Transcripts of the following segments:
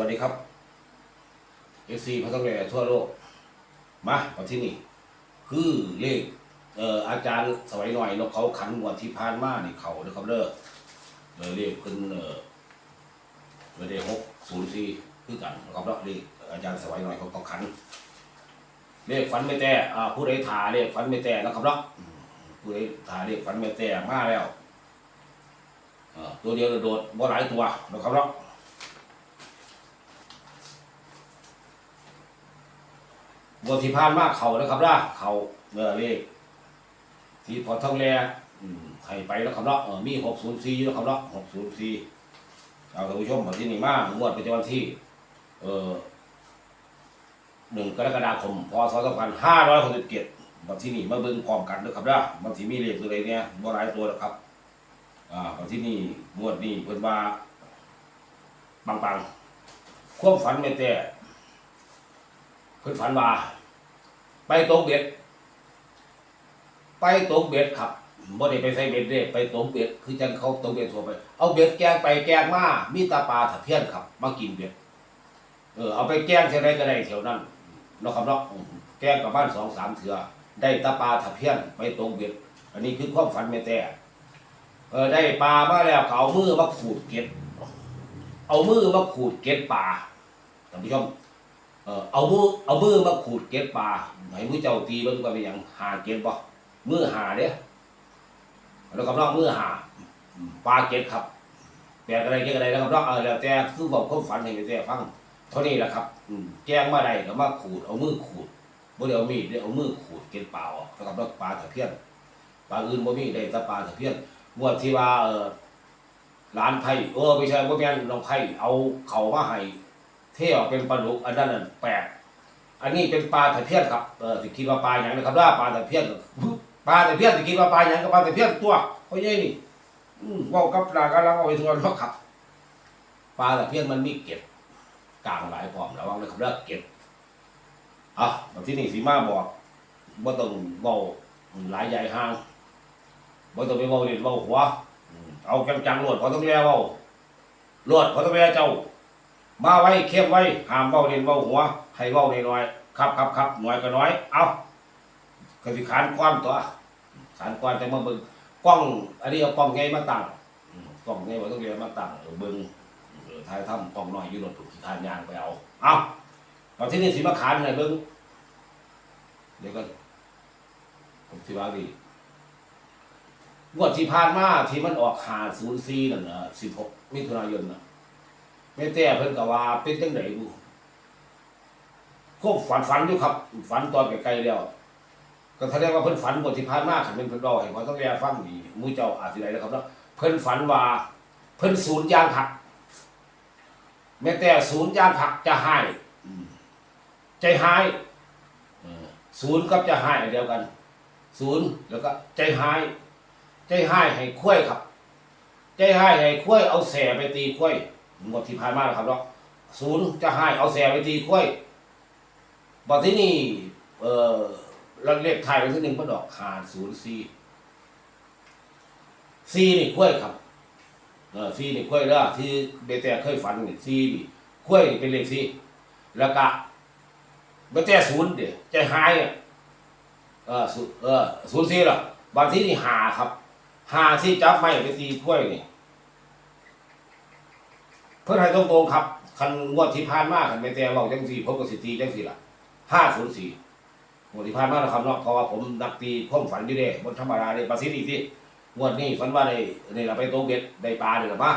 วัสดีครับเอฟซีพัฒนาทั่วโลก มามาที่นี่ คือเลขเอ่ออาจารย์สวัยหน่อยนกเขาขันงวดที่ผ่านมานี่เขาเด้อครับเด้อเออเลขเพิ่นเอ่อเลขหกศูนย์สี่คือกันนะครับเนาะเลขอาจารย์สวัยหน่อยเขาเขาขันเลขฝันไม่แต่อ่าผู้ใดถาเลขฝันไม่แต่นะครับเนาะอืมผู้ใดถาเลขฝันไม่แต่มาแล้วอ่อตัวเดียวโดดบ่หลายตัวนะครับเนาะ บทที่ผ่านมาเขานะครับล่ะเขาเออเลขที่พอท่องแรให้ไปแล้วครับเนาะเออมีหกศูนย์สี่แล้วครับเนาะหกศูนย์สี่เอาท่านผู้ชมมาที่นี่มากงวดประจำวันที่ เออหนึ่งกรกฎาคมพศสองพันห้าร้อยหกสิบเจ็ดมาที่นี่มาเบิ่งพร้อมกันนะครับล่ะบางทีมีเลขตัวใดเนี่ยบ่หลายตัวนะครับ อ่ามาที่นี่งวดนี้เพิ่นว่าปังๆความฝันไม่แต่ เพิ่นฝันว่า ไปตกเบ็ด ไปตกเบ็ดครับบ่ได้ไปใส่เบ็ดเด้ไปตกเบ็ดคือจังเขาตกเบ็ดทั่วไป เอาเบ็ดแกงไปแกงมามีตาปลาตะเพี้ยนครับ มากินเบ็ด เออเอาไปแกงเท่าไรก็ได้แถวนั้นเนาะครับเนาะอืมแกงกับบ้านสองสามเถื่อได้ตาปลาตะเพี้ยนไปตกเบ็ด อันนี้คือความฝันแม่แต่เออได้ปลามาแล้วเอามือมาขูดเก็ดเอามือมาขูดเก็ดปลาท่านผู้ชม เออเอามือเอามือมาขูดเก็ดปลาให้มือเจ้าตีเบิ่งว่าเป็นหยังหาเก็ดบ่มือหาเด้แล้วกับน้องมือหาปลาเก็ดครับแปลกอะไรเก็ดอะไรแล้วกับน้องเออแล้วแต่คือบอกความฝันให้ไปแต่ฟังเท่านี้แหละครับอืมแกงมาได้ก็มาขูดเอามือขูดบ่ได้เอามีดได้เอามือขูดเก็ดปลาออกแล้วกับน้องปลาตะเพียนปลาอื่นบ่มีได้แต่ปลาตะเพียนงวดที่ว่าเออร้านไผ่เออไม่ใช่บ่แม่นน้องไผ่เอาเขามาให้ เที่ยวเป็นปลาดุกอันนั้นนแปลกอันนี้เป็นปลาตะเพียนครับเออสิคิดว่าปลาอย่างนะครับว่าปลาตะเพียนปลาตะเพียนสิคิดว่าปลาอย่างก็ปลาตะเพียนตัวเขาใหญ่นี่ว่ากับปลากำลังเอาไปทวนเนาะครับปลาตะเพียนมันมีเกล็ดกลางหลายพร้อมระวังนะครับเด้อเกล็ดอะมาที่นี่สีมาบอกว่าต้องเบาหลายใหญ่ห่างว่าต้องไปเบาเล่นเบาหัวอืมเอาจังๆรวดเพราะต้องแย่เบารวดเพราะต้องแย่เจ้า มาไว้เข้มไว้ห้ามเว้าเล่นเว้าหัว ให้เว้าน้อยครับครับครับน้อยก็น้อย เอาก็สิขานความตัวขานความแต่มาเบิ่งกล้องอันนี้เอากล้องไงมาตั้งกล้องไงว่าต้องเรียนมาตั้งเออเบิ่งเออถ่ายทำกล้องน้อยอยู่รถถูกที่ทานยางไปเอาเอาเอาที่นี่สิมาขานให้เบิ่งเดี๋ยวก่อนผมสิว่าดีงวดที่ผ่านมาที่มันออกหาศูนย์สี่นั่นนะสิบหกมิถุนายนน่ะ แม่แต่เพิ่นก็ว่าเป็นจังไดบุคบฝันฝันอยู่ครับ ฝันตอนไกลๆแล้ว ก็แสดงว่าเพิ่นฝันบทที่ผ่านมาคันเป็นเพิ่นเล่าให้พอต้องแลฟังดีมูเจ้าอาจสิได้แล้วครับเนาะเพิ่นฝันว่า เพิ่นศูนย์ยางผัก แม่แต่ศูนย์ยางผักจะหายใจหายศูนย์กับจะหายเดียวกัน ศูนย์แล้วก็ ใจหาย ใจหายให้คุ้ยครับ ใจหายให้คุ้ยเอาแสไปตีคุ้ย หมดที่ผ่านมาแล้วครับเนาะศูนย์จะให้เอาแสไปตีคุ้ยบอกที่นี่เออเลขไทายไปที่หนึ่งก็ดอกขาดศูนย์สี่สี่นี่คุ้ยครับ เออสี่นี่คุ้ยเด้อที่เบแต่เคยฝันนี่สี่นี่คุ้ยนี่เป็นเลขสี่แล้วก็เบแต่ศูนย์เดี๋ยวใจหายอะเออศูนย์เออศูนย์สี่หรอบางที่นี่หาครับหาที่จับไม่ไปตีคุ้ยนี่ เพื่อนให้ตรงๆครับ คันงวดที่ผ่านมาคันไม่แต่ว่าจังสี่ผมก็สิตีจังสี่ละห้าศูนย์สี่งวดที่ผ่านมานะครับเนาะเพราะว่าผมนักตีความฝันอยู่เด้บนธรรมดาเด้ประสิทธิ์อีกที่งวดนี้ฝันว่าได้นี่เราไปโตเบ็ดได้ปลาเดี๋ยวละมา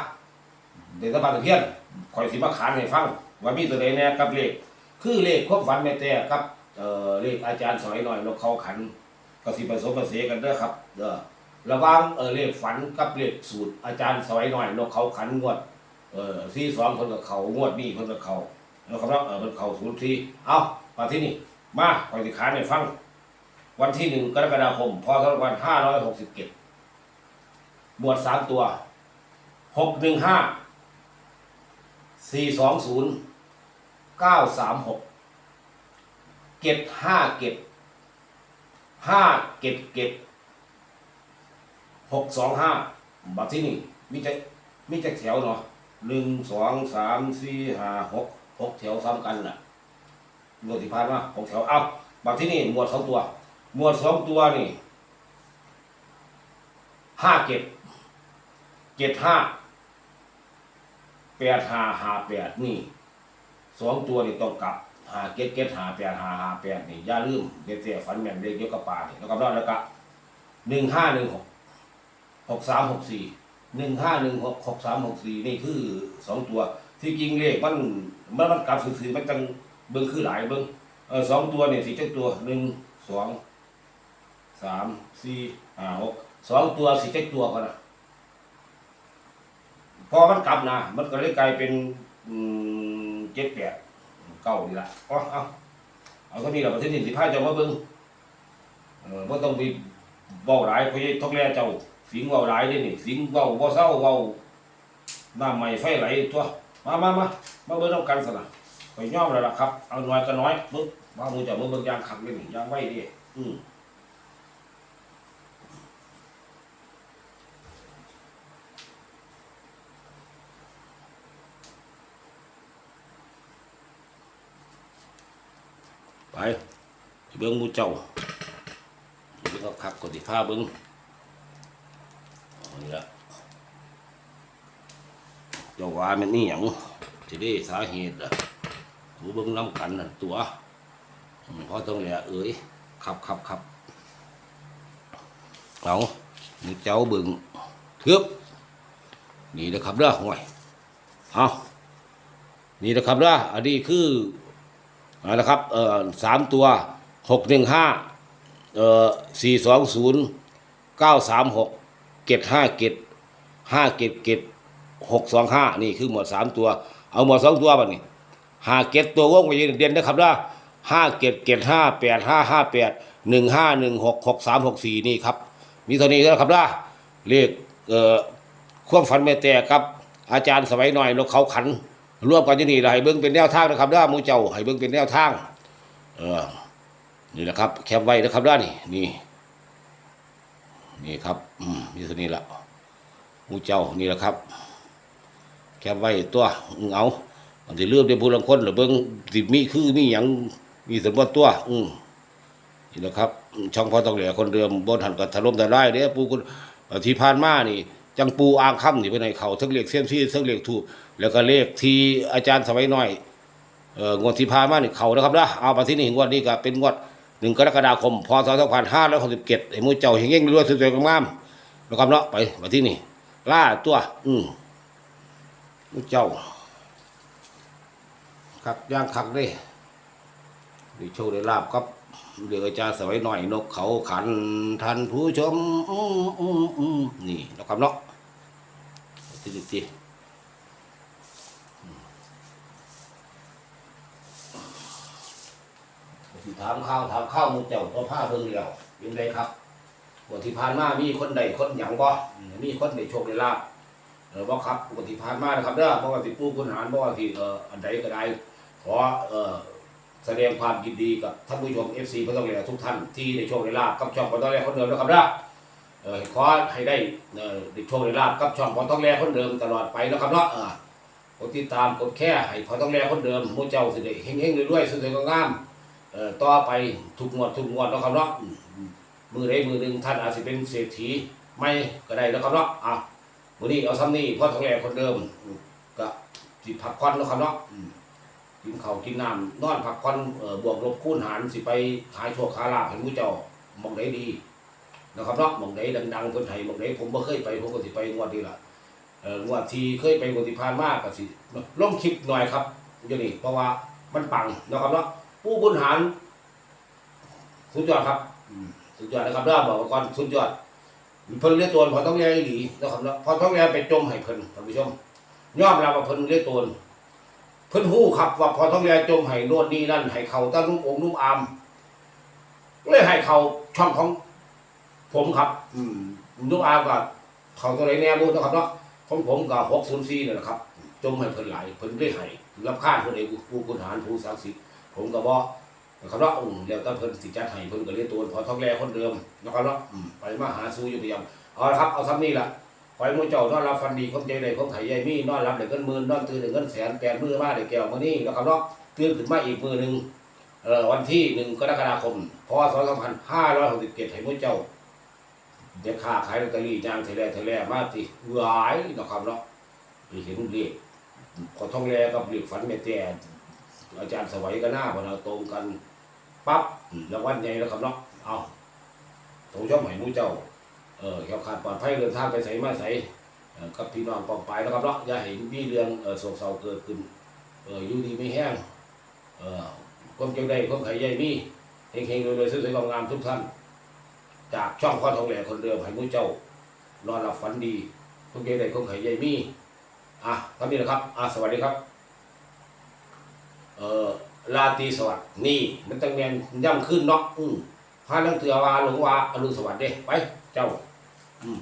เดี๋ยวตะปาตะเพียนคอยสิมาขานให้ฟังว่ามีตัวใดแน่กับเลขคือเลขความฝันแม่แต่กับเอ่อเลขอาจารย์สอยหน่อยนกเขาขันก็สิผสมผสานกันเด้อครับเด้อระหว่างเออเลขฝันกับเลขสูตรอาจารย์สอยหน่อยนกเขาขันงวด เออที่สองคนกับเขางวดนี้คนกับเขาแล้วครับเออมันเขาศูนย์ทีเอามาที่นี่ มาคอยสิขานให้ฟัง วันที่หนึ่งกรกฎาคมพศวันห้าร้อยหกสิบเจ็ดบวชสามตัวหกหนึ่งห้าสี่สองศูนย์เก้าสามหกเก็ดห้าเก็ดห้าเก็ดเก็ดหกสองห้าบัดที่นี่มีใจมีใจแถวเนาะ หนึ่งสองสามสี่ห้าหกหกแถวซ้ำกันน่ะงวดที่ผ่านมาหกแถวเอาบางที่นี่หมวดสองตัวหมวดสองตัวนี่ห้าเจ็ดเจ็ดห้าแปดห้าห้าแปดนี่สองตัวนี่ต้องกลับหาเก็ดเก็ดหาแปดหาหาแปดนี่อย่าลืมเด็ดเสียฝันแม่นเด็กยอะกับป่านี่แล้วก็รอดแล้วก็หนึ่งห้าหนึ่งหกหกสามหกสี่ หนึ่งห้าหนึ่งหกหกสามหกสี่นี่คือสองตัว ที่จริงเลขมันมันมันกลับสื่อๆมันจังเบิ้งคือหลายเบิ้งเออสองตัวเนี่ยสี่เจ้าตัวหนึ่งสองสามสี่ห้าหกสองตัวสี่เจ้าตัวก็นะพอมันกลับนะมันก็เลยกลายเป็นเจ็ดแปดเก้านี่ละเอเอาเอาเท่านี้แหละประเทศนี้สิพาเจ้ามาเบิ้งเออบ่ต้องไปเว้าหลายเพราะทกแลเจ้า สิงเว้าหลายเด้นี่สิงเว้าบ่เศร้าเว้าน้ำใหม่ไฟไหลตัวมามามามาเบิ่งน้ำกันสนะไปย่อมแล้วล่ะครับ เอาน้อยก็น้อยปึ๊บมามูจะเบิ่งเบิ่งยางขักเลยนี่ยางไว้ดิอืมไปเบิ่งมูเจ้าเบิ่งเอาคักกดที่ผ้าเบิ่ง นี่ละเจ้าว่ามันนี่หยังจะได้สาเหตุอะหูเบิ่งน้ำกันน่ะตัวอืมพอต้องแหละเอ้ยขับขับขับเอานี่เจ้าเบิ่งเทือบนี่นะครับเด้อห่วยเอานี่นะครับเด้ออันนี้คือเอาละครับเอ่อสามตัวหกหนึ่งห้าเอ่อสี่สองศูนย์เก้าสามหก เกตห้าเกตห้าเกตเกตหกสองห้านี่คือหมวดสามตัว เอาหมวดสองตัวบัดนี้ห้าเกตตัววงไปยืนเด่นนะครับว่าห้าเกตเกตห้าแปดห้าห้าแปดหนึ่งห้าหนึ่งหกหกสามหกสี่นี่ครับ มีเท่านี้แล้วครับว่าเลขเอ่อความฝันแม่แต่ครับ อาจารย์สมัยหน่อยนกเขาขันร่วมกันที่นี่ให้เบิ้งเป็นแนวทางนะครับด้ามูเจ้าให้เบิ้งเป็นแนวทาง เออนี่แหละครับ แคปไว้นะครับด้านี่นี่ นี่ครับอืมมีเท่านี้ละมูเจ้านี่แหละครับ แคบไว้ตัวเอาบางทีเลือกได้ผู้ลังคนหรือเบิ่งสิมีคือมีหยังมีสมบัติตัว อืนี่แหละครับ ช่องพอต้องเหลือคนเดิมบนหันกับถล่มแต่ได้เด้ปูคุณที่ผ่านมานี่จังปูอ่างค่ำนี่ไปไหนเขาทั้งเลขเสียมซี่ทั้งเลขถูกแล้วก็เลขที่อาจารย์สมัยน้อยเอองวดที่ผ่านมานี่เขานะครับนะเอาไปที่นี่งวดนี้ก็เป็นงวด หนึ่งกรกฎาคมพศสองพันห้าร้อยหกสิบเจ็ดไอ้มือเจ้าเฮงเฮงรวยสวยๆงามๆนะครับเนาะไปมาที่นี่ล่าตัว อืมมูเจ้าคักย่างคักด้ดีโชว์ได้ลาบครับเดี๋ยวอาจารย์สวยหน่อยนกเขาขันทันผู้ชมอืมอืมอืมนี่นะครับเนาะทีทีทีสิถามข้าวถามข้าวมูเจ้าตัวผ้าเบิ่งเดียวยังไงครับวันที่ผ่านมามีคนใดคนหยังบ่มีคนได้โชคได้ลาบเออบอกครับปกติผ่านมานะครับเด้อบอกว่าสิปูคุณหารบอกว่าที่เอ่ออันใดก็ได้ขอเอ่อแสดงความยินดีกับท่านผู้ชม FC พระต้องเรียทุกท่านที่ได้โชคได้ลาบกับช่องพระต้องเรียคนเดิมนะครับเด้อเออขอให้ได้เอ่อได้โชคได้ลาบกับช่องพระต้องเรียคนเดิมตลอดไปนะครับเนาะเออกดติดตามกดแค่ให้พระต้องเรียคนเดิมมู่เจ้าสิได้เฮงๆรวยๆสวยๆงาม ต่อไปทุกงวดทุกงวดนะครับเนาะอืมอืมมือใดมือหนึ่งท่านอาจจะเป็นเศรษฐีไม่ก็ได้นะครับเนาะอะวันนี้เอาซ้ำนี่พ่อทองแหลคนเดิมอืมก็จิพักควันแล้วครับเนาะอืมกินข้าวกินน้ำนอนพักควันเอ่อบวกลบคูณหารสิไปหายโชคขาลาภให้หมูเจ้ามองได้ดีนะครับเนาะมองได้ดังๆคนไทยมองได้ผมบ่เคยไปผมก็สิไปงวดนี้ล่ะเอ่องวดที่เคยไปงวดที่ผ่านมาก็สิลงคลิปหน่อยครับเดี๋ยวนี้เพราะว่ามันปังนะครับเนาะ ผู้บุญหารสุดยอดครับอืมสุดยอดนะครับเด้อบอกไว้ก่อนสุดยอดเพิ่นเรียกตัวพอต้องเรียกอีหลีนะครับเนาะพอต้องเรียกไปจมให้เพิ่นท่านผู้ชมยอมรับว่าเพิ่นเรียกตัวเพิ่นฮู้ครับว่าพอต้องเรียกจมให้โน่นนี่นั่นให้เขาตั้งนุ่มองค์นุ่มอามเลยให้เขาช่องของผมครับ อืมนุ่มอามกับเขาตัวไหนแน่บูนะครับเนาะของผมกับหกศูนย์สี่นี่แหละครับ จมให้เพิ่นไหลายเพิ่นได้ให้รับค่าเพิ่นเองผู้คุณหารผู้ศักดิ์สิทธิ์ ผมก็บ่นะครับเนาะอืมแล้วแต่เพิ่นสิจัดให้เพิ่นก็เรียกตัวพอท้องแลคนเดิมนะครับเนาะอืมไปมาหาสู้อยู่พยายามเอาละครับเอาซ้ำนี่ล่ะขอให้หมูเจ้านอนรับฟันดีความใจใดความไข่ใหญ่มีนอนรับได้เงินหมื่นนอนตื่นได้เงินแสนแปดมือมาได้แก้วมือนี้แล้วครับเนาะตื่นขึ้นมาอีกมือหนึงเอ่อวันที่หนึ่งกรกฎาคมพศ2567ให้าร้อยหมูเจ้าเดี๋ยวค้าขายลอตเตอรี่ยางเทแลเทแลมาติหลายนะครับเนาะไปเห็นเลขขอท่องแลกับเลขฝันแม่แต่ อาจารย์สวัยก็หน้าบ่เอาตรงกันปั๊บรางวัลใหญ่แล้วครับเนาะเอาตรงช่องใหม่มูเจ้าเออแคล้วขาดปลอดภัยเดินทางไปใส่มาใส่กับพี่น้องปองไปแล้วครับเนาะอย่าให้มีเรื่องเออโศกเศร้าเกิดขึ้นเอออยู่ดีไม่แห้งเออความเจังใดความไข่ใหญ่มีเฮงๆรวยๆสวยๆงามๆทุกท่าน จากช่องข้อทองแหล่คนเดิมให้มุ้ยเจ้านอนหลับฝันดีทุกเย็นได้คงไข่ใหญ่มีอะท่านี้นะครับอะสวัสดีครับ เออลาตีสวัสดิ์นี่ มันตั้งแนนย่ำขึ้นเนาะอืมพาลังเตือว่าหลงว่าอรุณสวัสดิ์เด้ไปเจ้า อืม